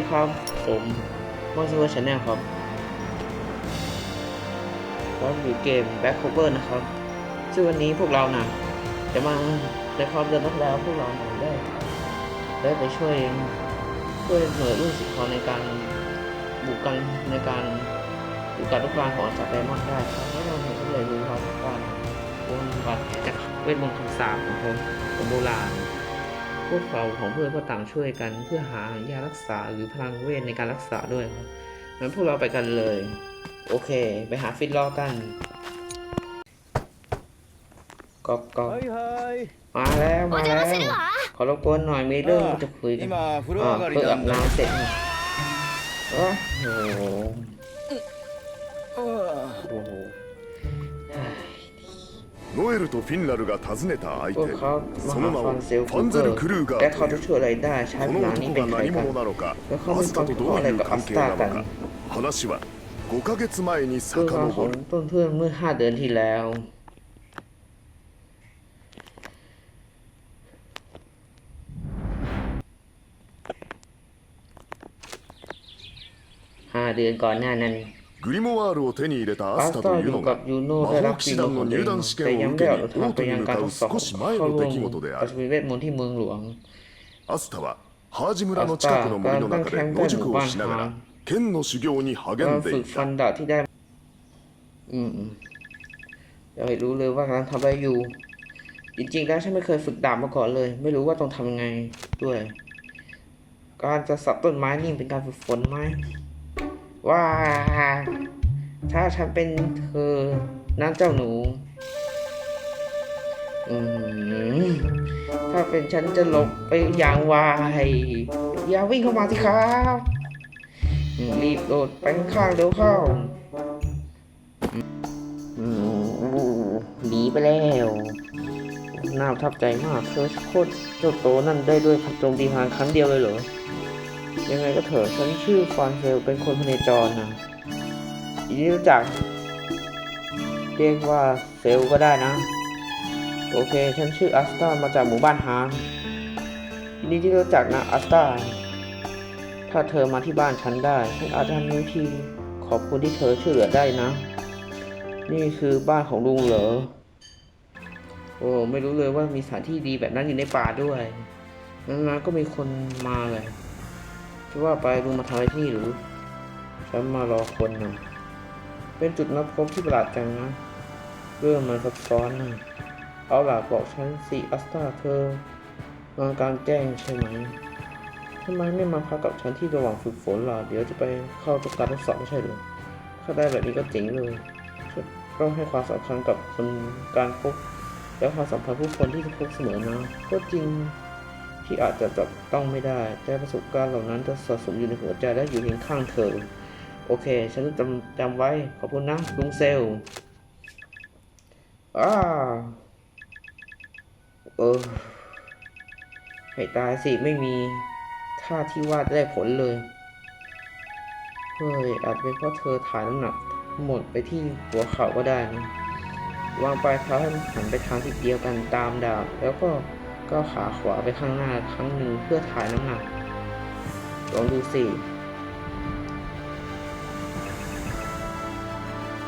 ดีครับ ผมมอนสเวอร์ชาแนลครับก็อยู่เกม Back Cover นะครับ ซึ่งวันนี้พวกเรานะจะมาในความเดิมที่แล้วพวกเรานะได้ ได้ไปช่วยช่วยหน่วยรุ่นสิทธิ์ในการบุกกันในการบุกการลุกลานของอาจารย์ไดมอนด์ได้ครับไม่เราเห็นเลยรู้ครับว่าว่าว่าจากเวทมนต์คำสาปของผมของโบราณ พวกเราของเพื่อนก็ต่างช่วยกัน เพื่อหายารักษาหรือพลังเวทในการรักษาด้วยครับงั้นพวกเราไปกันเลย โอเค ไปหาฟิตรอกันก็ก็มาแล้วมาแล้วขอรบกวนหน่อยมีเรื่องจะคุยกันอ่าเพื่ออาบน้ำเสร็จโอ้โノエルとフィンラルが訪ねた相 พวก 手 เขามา そ หา の名 ฟั を น フ เซล ァ คู ン เก ゼ อ ル ร์ クルーガ และ ー เขา と จะ いう ช่วยอะไรได้ใช้ こ พ の ลังนี้ 男 เป็น が ใคร 何 กัน 者なのか แล้วเขา ア มี ス ความ タと เกี่ยว どう อะไร いう กับอั 関 ส 係 ตา な กัน のか話は5ヶ月前に เรื่องราวข 遡 อง る ต้นเพื่อนเมื่อห้าเดือนที่แล้วห้าเดือนก่อนหน้านั้น グリモワールを手に入れたアスタというのが魔法騎士団の入団試験を受けに王都に向かう少し前の出来事であるアスタはハージ村の近くの森の中で野宿をしながら剣の修行に励んでいたอืมอยากรู้เลยว่ากำลังทำอะไรอยู่ จริงๆแล้วฉันไม่เคยฝึกดาบมาก่อนเลย ไม่รู้ว่าต้องทำยังไงด้วย การจะสับต้นไม้นี่เป็นการฝึกฝนไหม ว่า ถ้าฉันเป็นเธอนั่นเจ้าหนู อืมถ้าเป็นฉันจะหลบไปอย่างไวอย่าวิ่งเข้ามาสิครับรีบโดดไปข้างๆเร็วเข้าอืมหนีไปแล้ว น่าประทับใจมากเธอโคตรเจ้าโตนั่นได้ด้วยพันโจมตีพลังครั้งเดียวเลยเหรอ ยังไงก็เถอะฉันชื่อฟานเซลเป็นคนพเนจรนะยินดีรู้จักเรียกว่าเซลก็ได้นะ โอเค ฉันชื่ออัสตามาจากหมู่บ้านฮาร์มนดีที่รู้จักนะอัสตาถ้าเธอมาที่บ้านฉันได้ ฉันอาจจะมีวิธีขอบคุณที่เธอช่วยเหลือได้นะ นี่คือบ้านของลุงเหรอ โอ้ไม่รู้เลยว่ามีสถานที่ดีแบบนั้นอยู่ในป่าด้วยนั้นๆก็มีคนมาเลย จะว่าไปลุงมาทำอะไรที่นี่หรือ ฉันมารอคนนะเป็นจุดนัดพบที่ประหลาดจังนะ เรื่องมันซับซ้อนนะเอาล่ะบอกฉันสิอัสตาเธอมากลางแจ้งใช่ไหมทำไมไม่มาพักกับฉันที่ระหว่างฝึกฝนล่ะเดี๋ยวจะไปเข้าตัวการทดสอบไม่ใช่หรือถ้าได้แบบนี้ก็เจ๋งเลยฉันต้องให้ความสำคัญกับคนการพบและความสัมพันธ์ผู้คนที่จะพบเสมอนะก็จริง ที่อาจจะจับต้องไม่ได้ แต่ประสบการณ์เหล่านั้นจะสะสมอยู่ในหัวใจและอยู่เคียงข้างเธอ โอเค ฉันจะจำจำไว้ ขอบคุณนะลุงเซลอ้าเออให้ตายสิไม่มีท่าที่ว่าได้ผลเลย เฮ้ย อาจเป็นเพราะเธอถ่ายน้ำหนัก หมดไปที่หัวเข่าก็ได้นะ วางปลายเท้าให้มันหันไปทางทิศเดียวกันตามดาบแล้วก็ ก้าวขาขวาไปข้างหน้าครั้งหนึ่งเพื่อถ่ายน้ำหนักลองดูสิ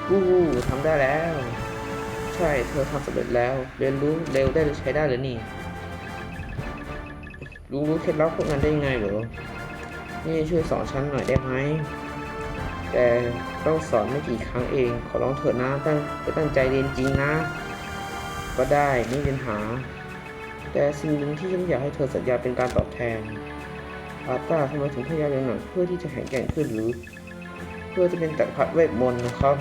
วู้ทำได้แล้ว ใช่เธอทำสำเร็จแล้ว เรียนรู้เร็วได้หรือใช้ได้หรือนี่ รู้รู้เคล็ดลับพวกนั้นได้ยังไงเหรอ นี่ช่วยสอนฉันหน่อยได้ไหม แต่ต้องสอนไม่กี่ครั้งเอง ขอร้องเถอะนะตั้งตั้งใจเรียนจริงนะ ก็ได้ไม่มีปัญหา แต่สิ่งหนึ่งที่ฉันอยากให้เธอสัญญาเป็นการตอบแทน อาตาทำไมถึงพยายามอย่างหนักเพื่อที่จะแข็งแกร่งขึ้นหรือ เพื่อจะเป็นจักรพรรดิเวทมนต์นะครับ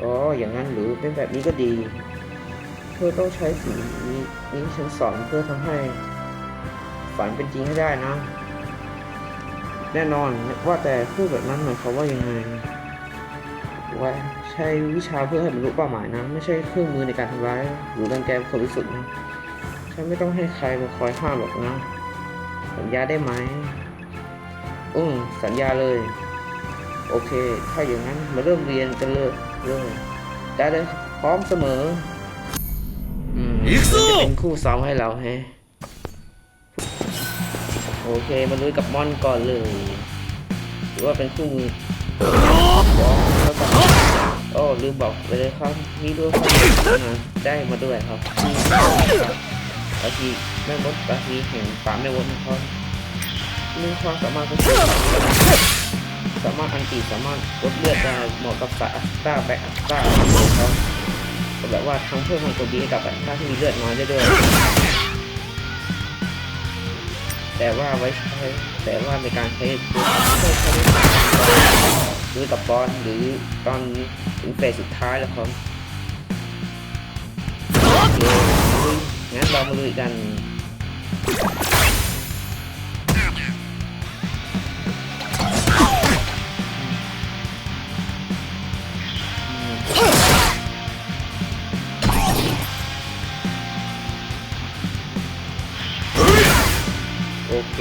อ๋อ อย่างนั้นหรือเป็นแบบนี้ก็ดี เธอต้องใช้สิ่งนี้นี้ฉันสอนเพื่อทำให้ ฝันเป็นจริงให้ได้นะ แน่นอนว่าแต่พูดแบบนั้นหมายความว่ายังไงว่าใช้วิชาเพื่อให้บรรลุเป้าหมายนะ ไม่ใช่เครื่องมือในการทำร้ายหรือรังแกบุคคนบริสุทธิ์นะ ไม่ต้องให้ใครมาคอยห้ามหรอกนะ สัญญาได้ไหม อืมสัญญาเลย โอเค ถ้าอย่างนั้นมาเริ่มเรียนกันเลยเลยได้เลยพร้อมเสมอ อืมจะเป็นคู่ซ้อมให้เราแฮโอเค มาลุยกับมอนก่อนเลยหรือว่าเป็นคู่มือโอ้ลืมบอกไปเลยครับ มีด้วยครับได้มาด้วยครับ บางทีแม่มดบางทีเห็นป่าแม่มดนะครับมีความสามารถก็คือสามารถอันตีสามารถลดเลือดได้เหมาะกับสายอัสตาแบกอัสตาครับแบบว่าทั้งเพิ่มความโจมตีให้กับอัสตราที่มีเลือดน้อยได้ด้วย แต่ว่าไว้ใช้แต่ว่าในการใช้ตัวไม่ใช้หรือกับบอลหรือตอนถึงเฟสสุดท้ายแล้วครับ งั้นเรามาลุยกันโอเค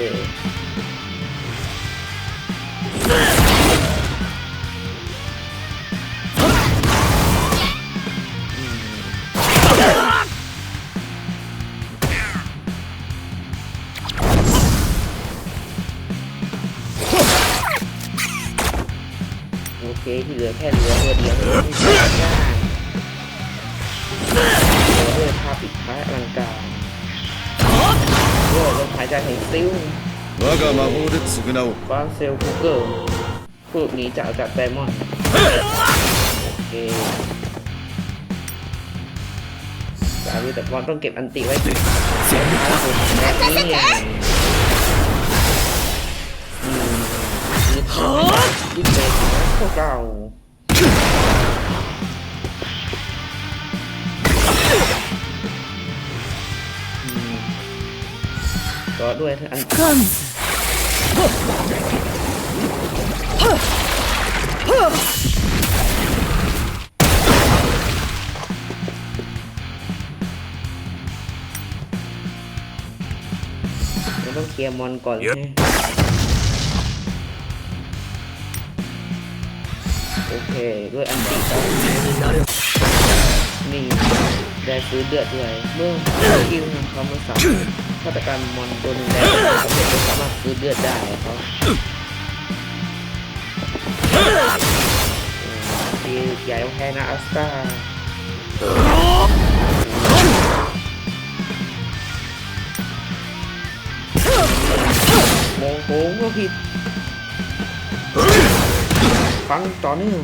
อด้วยภาพปิดท้ายอลังการโอ้ลมหายใจแห่งซิล 我が魔法で償おう ฟานเซลคูเกอร์พวกนี้จากจากไดมอนด์โอเคสารุแต่บอลต้องเก็บอันติไว้ก่อนเสียงท้ายสุดแบบนี้เนี่ยอืมยึดยึดเป็นนะพวกเรา ก็ด้วยอันเราต้องเคลียร์มอนก่อนใช่ไหมโอเค ด้วยอันติต่อนี่ได้ฟื้นเดือดด้วยเมื่อคิวนะครับมันสามารถ ฆาตการมอนตัวหนึงได้สำเร็จก็สามารถฟื้นเลือดได้ครับตีใหญ่แพ้นะอัสตาโมโหก็ผิดฟังต่อเนื่อง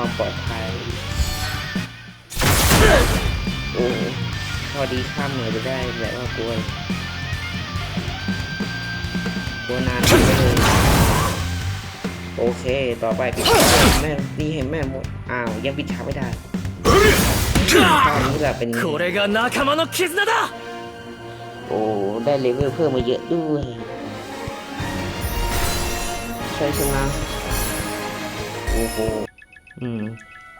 ความปลอดภัย โอ้พอดีข้ามเหนือไปได้แบบว่ากลัวกลัวนานไปเลยโอเค ต่อไปปิดแม่ดีเห็นแม่หมด อ้าว ยังปิดฉากไม่ได้ตอนนี้แหลเป็นโอ้ ได้เลเวลเพิ่มมาเยอะด้วยใช่ใช่ไหมโอ้โห อืม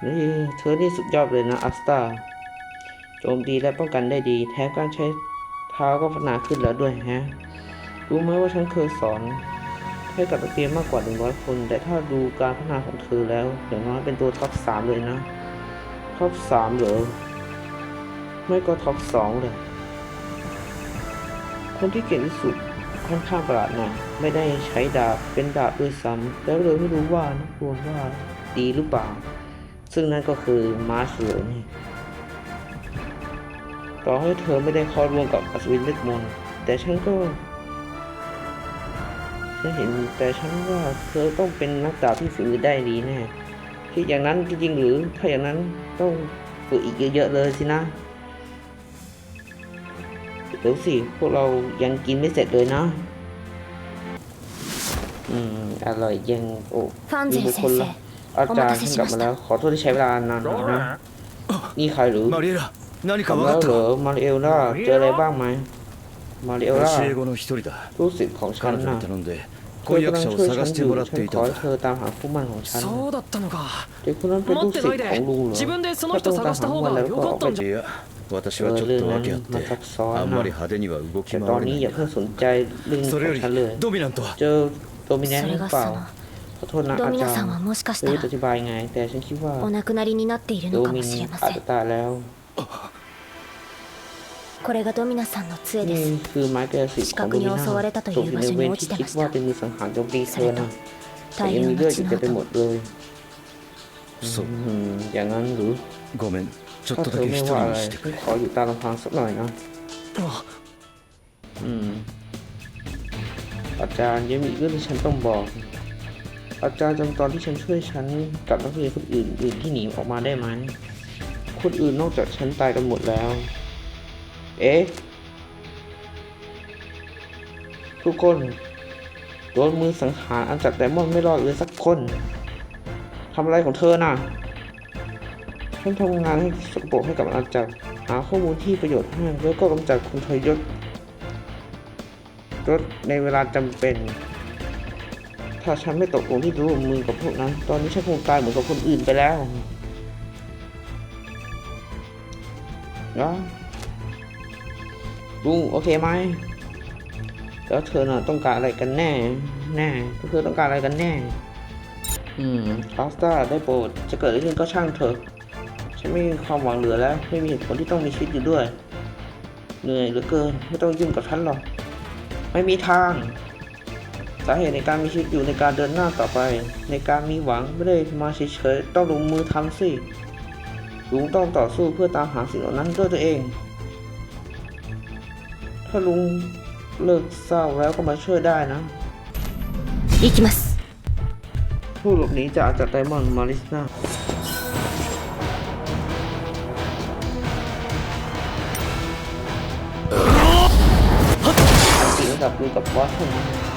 นี่เธอนี่สุดยอดเลยนะอัสตาโจมตีและป้องกันได้ดี แถมการใช้เท้าก็พัฒนาขึ้นแล้วด้วยฮะ รู้ไหมว่าฉันเคยสอน ให้กับนักเรียนมากกว่า 100 คน แต่ถ้าดูการพัฒนาของเธอแล้วอย่างน้อยเป็นตัวท็อป 3 เลยนะ ท็อป 3 เหรอ ไม่ก็ท็อป 2 เลย คนที่เก่งที่สุดค่อนข้างประหลาดหน่อยไม่ได้ใช้ดาบ เป็นดาบด้วยซ้ำแล้วเลยไม่รู้ว่านักบวชว่า ดีหรือเปล่า ซึ่งนั่นก็คือมาร์สหลงต่อให้เธอไม่ได้เข้าร่วมกับอัศวินเวกมนต์แต่ฉันก็ฉันเห็นแต่ฉันว่าเธอต้องเป็นนักดาบที่ฝีมือได้ดีแน่คิดอย่างนั้นจริงหรือถ้าอย่างนั้นต้องฝึกอีกเยอะๆเลยสินะเดี๋ยวสิพวกเรายังกินไม่เสร็จเลยนะอืมอร่อยยังโอ้มีบุคคลละ อา お จาร 待 ย์ たせ ท่าน し กลับ まし มา た แล้ว ขอโทษที่ใช้เวลานานหน่อยนะ นี่ใครหรือ マリエラ 何か ทำ 分 แล้ か ว っ เหร た อ か มาริเอลล่าเจออะไรบ้างไหมมาริเอลล่า 教え子の一人だ ลูกศิษย์ของฉัน 彼女 น่ะ に頼んで เธ 婚 อกำ 約 ลัง 者を ช่วย 探 ฉัน し อยู่ てもらっ ฉัน てい ขอ た ให้ ん เธ だ อตามหาคู่หมั่นของฉัน そうだったのか เด็กคนนั้นเป็น 待 ลู っ ก て ศิ な ษ い ย์ของลุงเหรอ で自分でその人探した方が良かったんじゃいや私はちょっと訳あってあんまり派手には動き แต่ 回 ตอน れ นี้ ない อย่าเพิ่งสนใจเรื่องข それ อ よ ง り ฉันเลย ドミナントは เจอโดมิ แนน そ ห れ รือ が เปล่า その ขอโทษนะ ド อา ミ จาร ナさん ย์ はもしかし ไม่ た รู้จะอ ら ธิบายไง แต่ฉันคิดว่า お亡くなりになっている โด のか มิ も น しれま อาจ せ จะ ん ตายแล้ว これがドミナさんの杖で นี่ す คือไม้กายสิทธิ์ของโดมินา 視覚に襲われたという ตกอยู่ในเวรที่คิดว่าเป็นมือสังหารโจมตีเธอนะแต่ 大 ยัง 量 มีเลือด の อยู่ 血 เต็มไปหม の ด 跡 เลย そう อืมอย่างนั้นหรือ ごめんちょっ ถ้า と เธ だ อ け ไม่ 一 ว่า 人 อะไร にしてく ฉัน れ ขออยู่ตามลำพังสักหน่อยนะ อืม อาจารย์ยังมีอีกเรื่องที่ฉันต้องบอก อาจารย์จำตอนที่ฉันช่วยฉันกับนักเรียนคนอื่นอื่นที่หนีออกมาได้ไหมคนอื่นนอกจากฉันตายกันหมดแล้ว เอ๊ะ ทุกคน โดนมือสังหารอันจัดไดมอนด์ไม่รอดเลยสักคน ทำอะไรของเธอน่ะ ฉันทำงานให้สกปรกให้กับอาณาจักรหาข้อมูลที่ประโยชน์ให้แล้วก็กำจัดคนทรยศยศในเวลาจำเป็น ถ้าฉันไม่ตกลงที่จะร่วมมือกับพวกนั้น ตอนนี้ฉันคงตายเหมือนกับคนอื่นไปแล้วนะลุงโอเคไหมแล้วเธอน่ะต้องการอะไรกันแน่ แน่เธอต้องการอะไรกันแน่ อืมพาสต้าได้โปรดจะเกิดอะไรขึ้นก็ช่างเถอะ ฉันไม่มีความหวังเหลือแล้ว ไม่มีเหตุผลที่ต้องมีชีวิตอยู่ด้วย เหนื่อยเหลือเกิน ไม่ต้องยุ่งกับฉันหรอก ไม่มีทาง สาเหตุในการมีชีวิตอยู่ในการเดินหน้าต่อไป ในการมีหวังไม่ได้มาเฉยๆต้องลงมือทำสิลุงต้องต่อสู้เพื่อตามหาสิ่งเหล่านั้นด้วยตัวเอง ถ้าลุงเลิกเศร้าแล้วก็มาช่วยได้นะอิกิมัสผู้หลบหนีจากอาจากไดมอนมาริสนาอันตีระดับดูกับบอสท่าน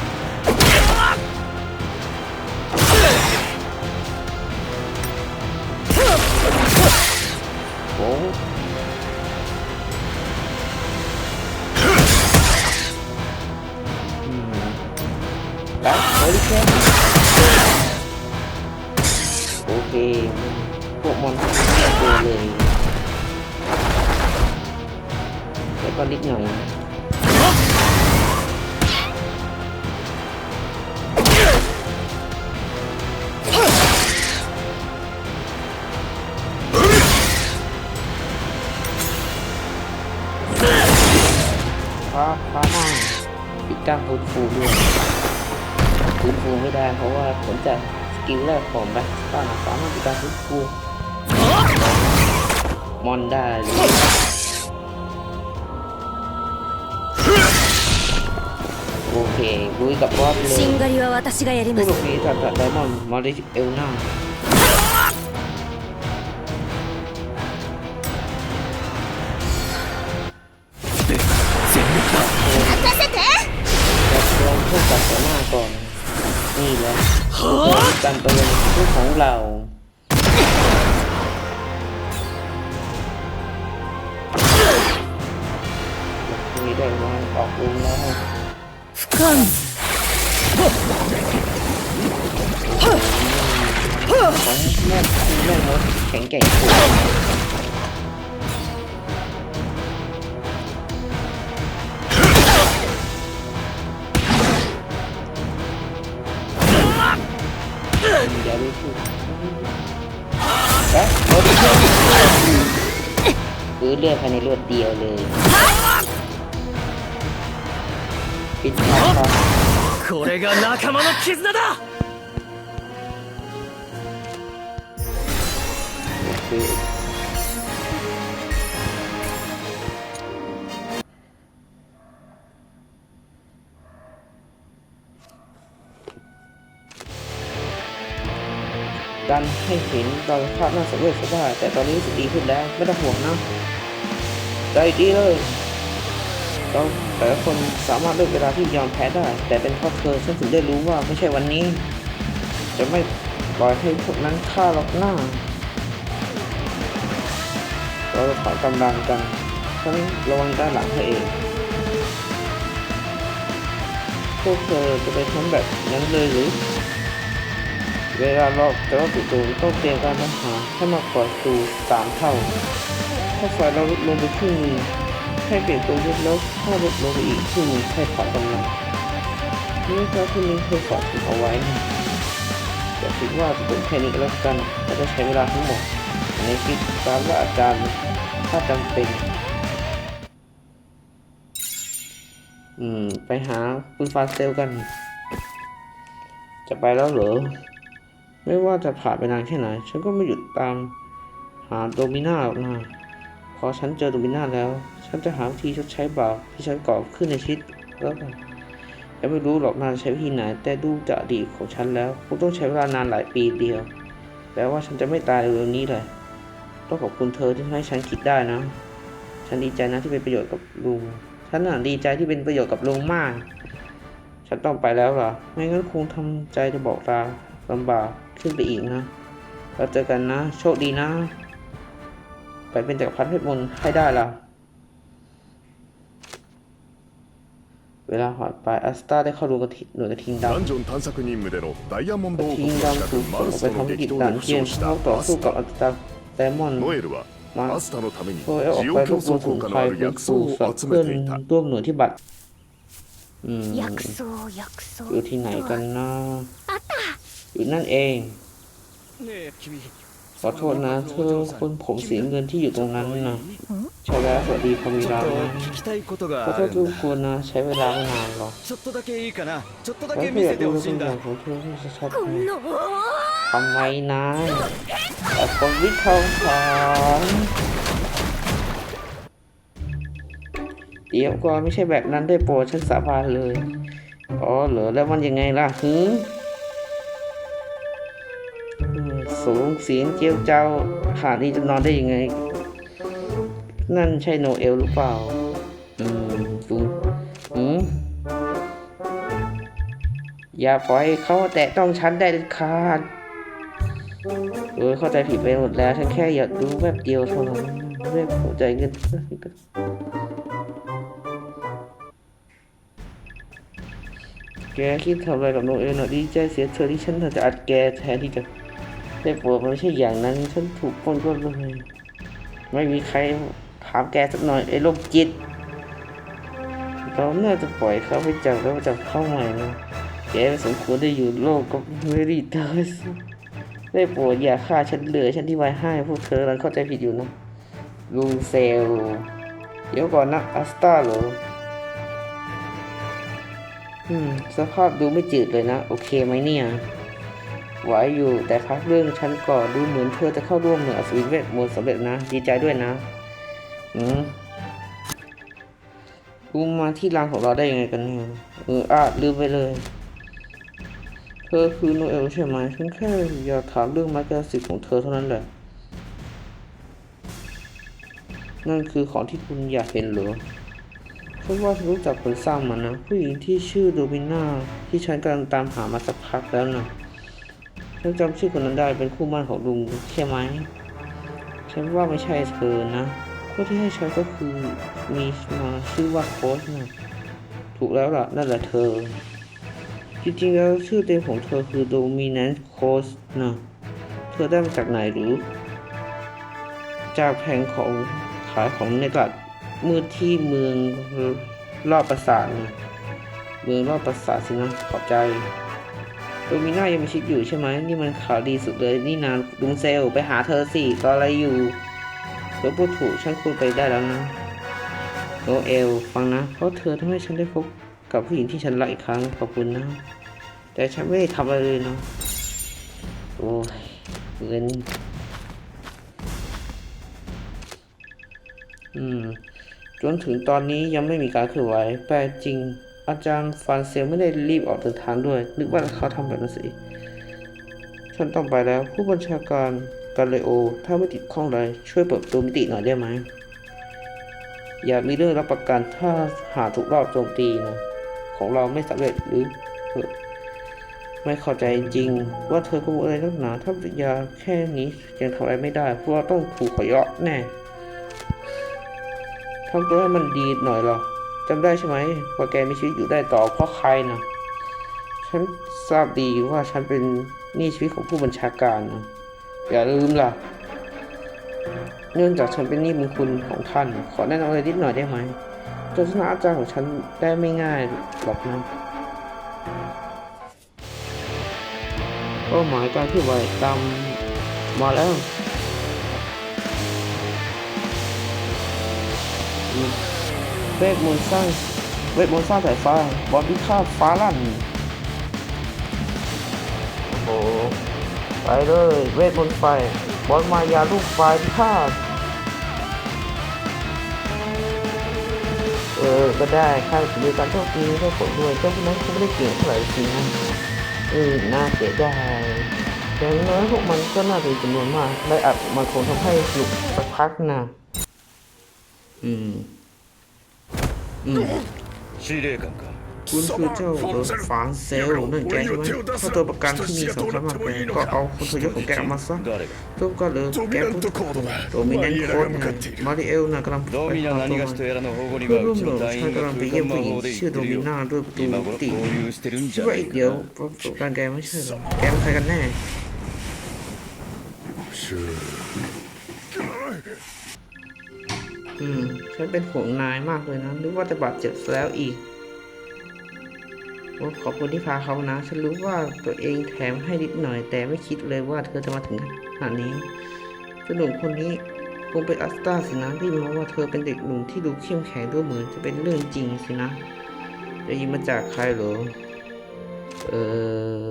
ฟ้าฟ้าห้างปิดกล้ามฟื้นฟูด้วยฟื้นฟูไม่ได้เพราะว่าผลจากสกิลแรกผมไปต้านสามารถปิดกล้ามฟื้นฟูมอนได้โอเคลุยกับบอสเลยผู้หลบหนีจากไดมอนด์มาริเอลน่า ของแม่แม่มดแข็งแกร่งสุดอย่าดูถูกแล้วรถฟื้นเลือดภายในรวดเดียวเลย ปิดท้ายครับ これが仲間の絆だ คือการให้เห็นตอนภาพน่าสังเวชก็ได้แต่ตอนนี้รู้สึกดีขึ้นแล้ว ไม่ต้องห่วงนะ ใจดีเลย เราแต่ละคนสามารถเลือกเวลาที่ยอมแพ้ได้ แต่เป็นเพราะเธอฉันถึงได้รู้ว่าไม่ใช่วันนี้ จะไม่ปล่อยให้พวกนั้นฆ่าเราหน้า เราจะถอนกำลังกันฉันระวังด้านหลังเธอเองพวกเธอจะไปทำแบบนั้นเลยหรือ เวลาเรอบแต่ว่าจู่ๆต้องเตรียมการทหารให้มากกว่าตูสามเท่า ถ้าไฟเราลดลงไปครึ่งนึง ให้เปลี่ยนตัวยุทธแล้วถ้าลดลงอีกครึ่งหนึงให้ถอนกำลังนี่ครับคุณลิงเคยสอนผมเอาไว้นะแต่คิดว่าจะเป็นแค่นี้ก็แล้วกันถ้าจะใช้เวลาทั้งหมดในคิดตามว่าอาจารย์ถ้าจำเป็น อืม ไปหาปืนฟาเซลกัน จะไปแล้วเหรอ ไม่ว่าจะผ่านไปนานแค่ไหน ฉันก็ไม่หยุดตามหาโดมิน่าหรอกนะพอฉันเจอโดมิน่าแล้ว ฉันจะหาวิธีชดใช้บาปที่ฉันก่อขึ้นในชีวิตแล้วกันยังไม่รู้หรอกนานใช้วิธีไหน แต่ดูจากดีของฉันแล้วคงต้องใช้เวลานานหลายปีเดียวแปลว่าฉันจะไม่ตายเร็วนี้เลยต้องขอบคุณเธอที่ทำให้ฉันคิดได้นะ ฉันดีใจนะที่เป็นประโยชน์กับลุง ฉันน่ะดีใจที่เป็นประโยชน์กับลุงมาก ฉันต้องไปแล้วเหรอไม่งั้นคงทำใจจะบอกลาลำบากขึ้นไปอีกนะ เราเจอกันนะ โชคดีนะ ไปเป็นจักรพรรดิเพชรมนต์ให้ได้ล่ะ เวลาผ่านไปอัสตาได้เข้ารูกระทิหน่วยกระทิงดำกระทิงดำถูกส่งออกไปทำกิจการเกมเข้าต่อสู้กับอัสตาไดมอนด์มาโดยออกไปรวบรวมสมุนไพรเป็นสู้กับเพื่อนร่วมหน่วยที่บัตรอยู่ที่ไหนกันนะอยู่นั่นเอง ขอโทษนะเธอคนผมเสียเงินที่อยู่ตรงนั้นนะชาวแล้วสวัสดีพอมิรานะขอโทษทุกคนนะใช้เวลานานหรอกแล้วเพื่อนดูตัวอย่างของเธอจะชอบทำไมนะแต่คนวิทย์ทองขอนเดี๋ยวก็ไม่ใช่แบบนั้นได้โปรดฉันสาบานเลย อ๋อเหรอแล้วมันยังไงล่ะฮึ สูงเสียงเจียวเจ้าขาดนี้จะนอนได้ยังไง นั่นใช่โนเอลหรือเปล่า อืมสูงหืมอย่าปล่อยเขาแตะต้องฉันได้เด็ดขาดเออเข้าใจผิดไปหมดแล้ว ฉันแค่อยากดูแวบเดียวเท่านั้นเรียกหัวใจเงินแกคิดทำอะไรกับโนเอลหน่อยดีใจเสียเธอที่ฉันจะอัดแกแทนที่จะ ได้โปรดมันไม่ใช่อย่างนั้น ฉันถูกปล้นก็เลยไม่มีใครถามแกสักหน่อยไอ้โรคจิต เราน่าจะปล่อยเขาไปจากแล้วจากเข้าใหม่นะแกสมควรได้อยู่โลกกับเมริเตอร์สได้โปรดอย่าฆ่าฉันเหลยฉันที่ไว้ให้พวกเธอกำลังเข้าใจผิดอยู่นะลุงเซล เดี๋ยวก่อนนะอัสตาเหรออืม สภาพดูไม่จืดเลยนะ โอเคไหมเนี่ย ไหวอยู่แต่พักเรื่องฉันก่อนดูเหมือนเธอจะเข้าร่วมหน่วยอัศวิเวทมนต์สำเร็จนะ ดีใจด้วยนะ อืมกูมาที่ร้านของเราได้ยังไงกันเนี่ยเอออะลืมไปเลย เธอคือโนเอลใช่ไหมฉันแค่อยากถามเรื่องไม้กระสิทธิ์ของเธอเท่านั้นแหละ นั่นคือของที่คุณอยากเห็นเหรอเพราะว่าฉันรู้จักคนสร้างมันนะ ผู้หญิงที่ชื่อโดมิน่าที่ฉันกำลังตามหามาสักพักแล้วนะ ฉันจำชื่อคนนั้นได้เป็นคู่มั่นของลุงใช่ไหม ฉันว่าไม่ใช่เธอนะคนที่ให้ฉันก็คือมีมาชื่อว่าโค้ชนะถูกแล้วล่ะ นั่นแหละเธอ จริงๆแล้วชื่อเต็มของเธอคือ Dominant Coast นะเธอได้มาจากไหนหรือ จากแผงของขายของในตลาดมืดที่เมืองรอบปราสาทนะเมืองรอบปราสาทสินะขอบใจ โดมิน่ายังมีชีวิตอยู่ใช่ไหมนี่มันข่าวดีสุดเลยนี่นานลุงเซลไปหาเธอสิรออะไรอยู่เธอพูดถูกฉันควรไปได้แล้วนะโนเอลฟังนะเพราะเธอทำให้ฉันได้พบกับผู้หญิงที่ฉันรักอีกครั้งขอบคุณนะ แต่ฉันไม่ได้ทำอะไรเลยเนาะโอ้ยเงินอืมจนถึงตอนนี้ยังไม่มีการเคลื่อนไหวแปลจริง อาจารย์ฟานเซลไม่ได้รีบออกเดินทางด้วย นึกว่าเขาทำแบบนั้นสิฉันต้องไปแล้ว ผู้บัญชาการกาเลโอ ถ้าไม่ติดข้องอะไรช่วยเปิดประตูมิติหน่อยได้ไหม อย่ามีเรื่องรับประกันถ้าหาถูกรอบโจมตีนะ ของเราไม่สำเร็จหรือไม่เข้าใจจริง ว่าเธอกังวลอะไรนักหนาถ้าปฏิกิริยาแค่นี้ยังทำอะไรไม่ได้ เพราะว่าต้องถูกขยาะแน่ทำตัวให้มันดีหน่อยหรอ จำได้ใช่ไหมว่าแกมีชีวิตอยู่ได้ต่อเพราะใครนะฉันทราบดีว่าฉันเป็นหนี้ชีวิตของผู้บัญชาการนะอย่าลืมล่ะ เนื่องจากฉันเป็นหนี้บุญคุณของท่าน ขอแนะนำอะไรนิดหน่อยได้ไหมจนชนะอาจารย์ของฉันได้ไม่ง่ายหรอกนะเป้าหมายการที่ไว้ตามมาแล้ว วทมนต์สร้างเวทมนต์สร้างสายฟ้า บอลพิฆาตฟ้าลั่น โอ้โห ไปเลย เวทมนต์ไฟ บอลมายาลูกไฟพิฆาต เออ ก็ได้ข้าจะมีการโชคดีได้ผลด้วยเจ้าพวกนั้นคงไม่ได้เก่งเท่าไหร่สินะเออน่าเสียดายอย่างน้อยพวกมันก็น่าจะมีจำนวนมากและอาจมันคงทำให้สนุกสักพักนะ อืม อืม 司令官か คุณคือเจ้าเออฟานเซลนั่นแกใช่ไหมถ้าตัวประกันที่มีสำคัญมากแกก็เอาคุณทยศของแกออกมาซะ 誰が ทุกก็เลยแกพูดโดมินันโค้ดไงมาริเอลน่ะกำลัง ド ไป ミナ หาตัว 何がしとやらの保護に เพื่อ は ร่ว う ม ち หนุน の団 ฉัน 員が กำลังไป 空 เยี่ยม 間 ผู้หญิง 魔法で生 ชื่อ き โด てる มิ よ น่าด้วยประตู 今頃 ติ 合流してるんじ คิด ゃ ว่า ない อีกเดี๋ยว か ประกันแกไม่ใช่เหรอแกเป็นใครกันแน่ อืม ฉันเป็นห่วงนายมากเลยนะนึกว่าจะบาดเจ็บแล้วอีกขอบคุณที่พาเขานะ ฉันรู้ว่าตัวเองแถมให้นิดหน่อย แต่ไม่คิดเลยว่าเธอจะมาถึงขนาดนี้เจ้าหนุ่มคนนี้คงเป็นอัสตาสินะที่มาว่าเธอเป็นเด็กหนุ่มที่ดูเข้มแข็งดูเหมือนจะเป็นเรื่องจริงสินะได้ยินมาจากใครหรอ เออ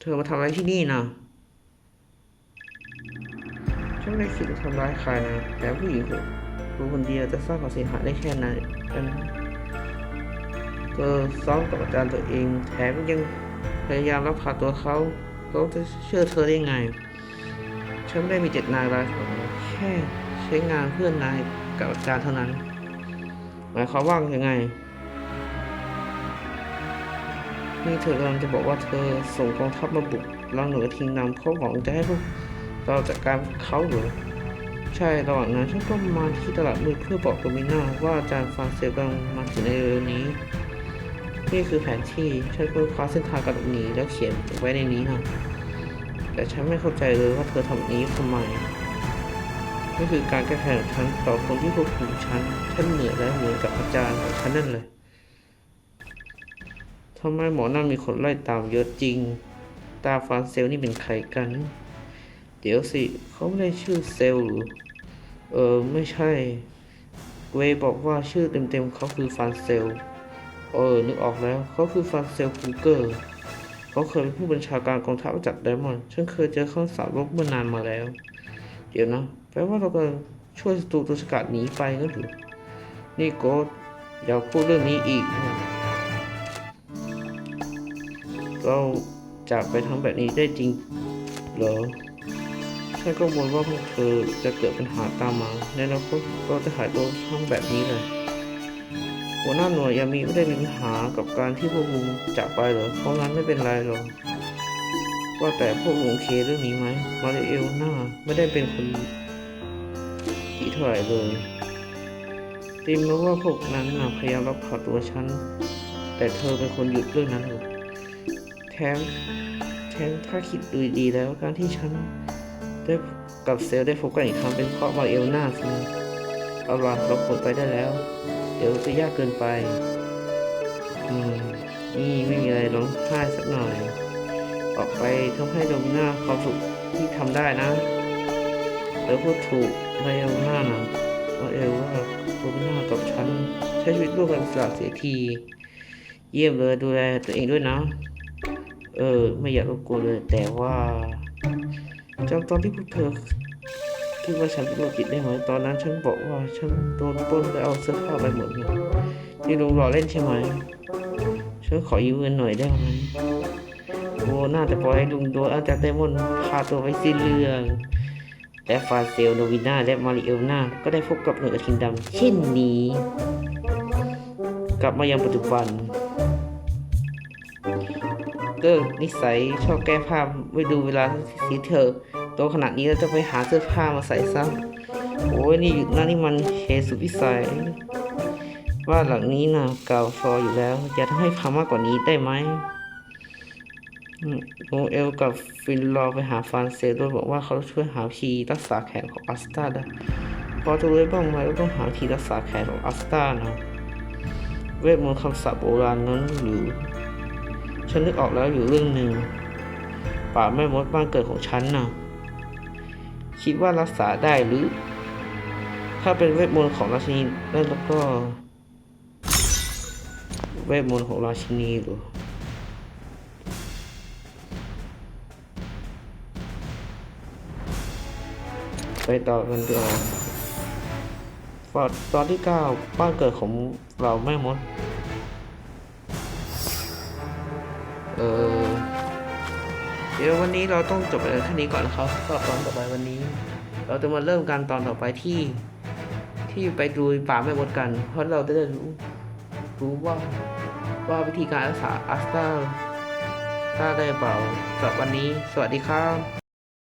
เธอมาทำอะไรที่นี่นะ ฉันไม่ได้คิดจะทำร้ายใครนะแต่ผู้หญิงคนรู้คนเดียวจะสร้างความเสียหายได้แค่นั้นกันเธอซ้อมกับอาจารย์ตัวเอง แถมยังพยายามรับพาตัวเขาเขาจะเชื่อเธอได้ไง ฉันไม่ได้มีเจตนาอะไรายแค่ใช้งานเพื่อนนายกับอาจารย์เท่านั้น หมายความว่ายังไง นี่เธอกำลังจะบอกว่าเธอส่งกองทัพมาบุกลังเหนือทิ้งนำเพราะหวังจะให้พวก เราจัดการเขาเหรือใช่ระหว่างนั้นฉันก็มาที่ตลาดมืดเพื่อบอกโดมิน่าว่าอาจารย์ฟานเซลกำลังมาถึงในเร็วนี้ นี่คือแผนที่ฉันค้นคว้าเส้นทางการหลบหนีแล้วเขียนไว้ในนี้นะแต่ฉันไม่เข้าใจเลยว่าเธอทำนี้ทำไมนี่คือการแก้แค้นของฉันต่อคนที่ควบคุมฉันฉันเหนื่อยและเหมือนกับอาจารย์ของฉันนั่นเลยทำไมหมอนั่นมีคนไล่ตามเยอะจริง ตาฟานเซลนี่เป็นใครกัน เดี๋ยวสิเขาไม่ได้ชื่อเซลหรือ เออไม่ใช่ เวบอกว่าชื่อเต็มๆเขาคือฟานเซล เออ นึกออกแล้วเขาคือฟานเซลคูเกอร์ เขาเคยเป็นผู้บัญชาการกองทัพจากไดมอนด์ฉันเคยเจอเขาสาวรบเมื่อนานมาแล้ว เดี๋ยวนะ แปลว่าเรากำลังช่วยศัตรูตัวสกัดหนีไปงั้นหรือนี่โกดอย่าพูดเรื่องนี้อีก เราจากไปทำแบบนี้ได้จริงเหรอ ฉันก็กังวลว่าพวกเธอจะเกิดปัญหาตามมาในอนาคตก็จะหายตัวทั้งแบบนี้เลยหัวหน้าหน่วยยามีไม่ได้มีปัญหากับการที่พวกลุงจากไปเหรอเพราะงั้นไม่เป็นไรหรอกว่าแต่พวกลุงโอเคเรื่องนี้ไหมมาริเอลน่าไม่ได้เป็นคนดีเท่าไหร่เลยดิมรู้ว่าพวกนั้นนะพยายามรับขาตัวฉันแต่เธอเป็นคนหยุดเรื่องนั้นเหรอแถมแถมถ้าคิดดูดีๆแล้วการที่ฉัน ได้กับเซลล์ได้พบกันอีกครั้งเป็นเพราะมาเอลนาสินะเอาล่ะเราขนไปได้แล้ว เดี๋ยวจะยากเกินไป อืม นี่ไม่มีอะไรร้องไห้สักหน่อย ออกไปทำให้โดมิน่าความสุขที่ทำได้นะแล้วพูดถูกมาเอลนานะมาเอลว่าโดมิน่ากับฉัน ใช้ชีวิตร่วมกันสละเสียที เยี่ยมเลยดูแลตัวเองด้วยนะ เออ ไม่อยากรบกวนเลยแต่ว่า จำตอนที่พวกเธอคิดว่าฉันเป็นโรคจิตได้ไหมตอนนั้นฉันบอกว่าฉันโดนปล้นไปเอาเสื้อผ้าไปหมดเลยนี่ลุงรอเล่นใช่ไหมฉันขอยืมเงินหน่อยได้ไหมโอ้น่าจะปล่อยให้ลุงโดนอาจารย์ไดมอนพาตัวไปสิ้นเรื่องและฟาเซลโนวิน่าและมาริเอลนาก็ได้พบกับเหนือทิงดำเช่นนี้ กลับมายังปัจจุบัน เลิกนิสัยชอบแก้ผ้าไว้ดูเวลาสีเธอโตขนาดนี้แล้วจะไปหาเสื้อผ้ามาใส่ซ้ำโอ้ยนี่นั่นนี่มันเหตุสุดวิสัยบ้าหลังนี้นะเก่าซออยู่แล้ว อย่าทำให้พังมากกว่านี้ได้ไหมอืมโนเอลกับฟินรอไปหาฟานเซโดยบอกว่าเขาช่วยหาทีรักษาแขนของอัสตาได้พอจะรู้บ้างไหมว่าต้องหาทีรักษาแขนของอัสตานะเวทมนต์คำสาปโบราณนั้นหรือ ฉันนึกออกแล้วอยู่เรื่องหนึ่งป่าแม่มดบ้านเกิดของฉันน่ะ คิดว่ารักษาได้หรือ ถ้าเป็นเวทมนต์ของราชินีนั่นแล้วก็ เวทมนต์ของราชินีหรอไปต่อกันดีกว่าตอนที่ 9 บ้านเกิดของเราแม่มด ออเดี๋ยววันนี้เราต้องจบไปแค่นี้ก่อนนะครับสำหรับตอนต่อไปวันนี้ เราจะมาเริ่มการตอนต่อไปที่ ที่ไปดูป่าแม่มดกัน เพราะเราจะได้รู้รู้ว่าว่าวิธีการรักษาอัสตาถ้าได้เปล่าสำหรับวันนี้ สวัสดีครับ